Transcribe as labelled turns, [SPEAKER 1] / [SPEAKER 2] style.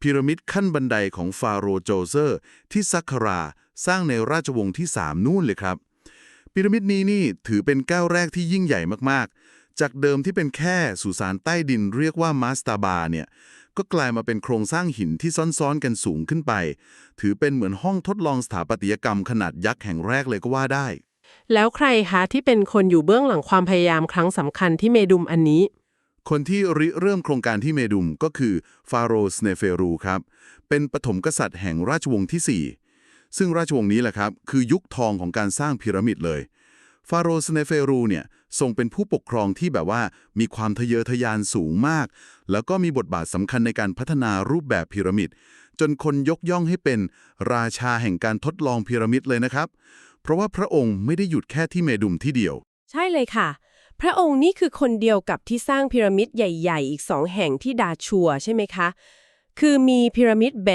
[SPEAKER 1] พีระมิดขั้นบันไดของฟาโรห์โจเซอร์ ที่ซักคาราสร้างในราชวงศ์ที่ 3 นู่นเลยครับ พีระมิดนี้นี่ถือเป็นก้าวแรกที่ยิ่งใหญ่มากๆ จากเดิมที่เป็นแค่สุสานใต้ดินเรียกว่ามาสตาบาเนี่ยก็กลายมาเป็นโครงสร้างหินที่ซ้อนๆกันสูงขึ้นไป ถือเป็นเหมือนห้องทดลองสถาปัตยกรรมขนาดยักษ์แห่งแรกเลยก็ว่าได้
[SPEAKER 2] แล้วใครคะที่เป็นคนอยู่เบื้องหลังความพยายามครั้งสำคัญที่เมดุมอันนี้
[SPEAKER 1] คนที่ริเริ่มโครงการที่เมดุมก็คือฟาโรสเนเฟรูครับ เป็นปฐมกษัตริย์แห่งราชวงศ์ที่ 4 ซึ่งราชวงศ์นี้แหละครับ คือยุคทองของการสร้างพีระมิดเลย ฟาโรสเนเฟรูเนี่ยทรงเป็นผู้ปกครองที่แบบว่ามีความทะเยอทะยานสูงมาก แล้วก็มีบทบาทสำคัญในการพัฒนารูปแบบพีระมิด จนคนยกย่องให้เป็นราชาแห่งการทดลองพีระมิดเลยนะครับ เพราะว่าพระองค์ไม่ได้หยุดแค่ที่เมดุมที่เดียว
[SPEAKER 2] ใช่เลยค่ะ พระองค์นี่คือคนเดียวกับที่สร้างพีระมิดใหญ่ ๆ อีกสองแห่งที่ดาชัวใช่ไหมคะ คือมีพีระมิดเบ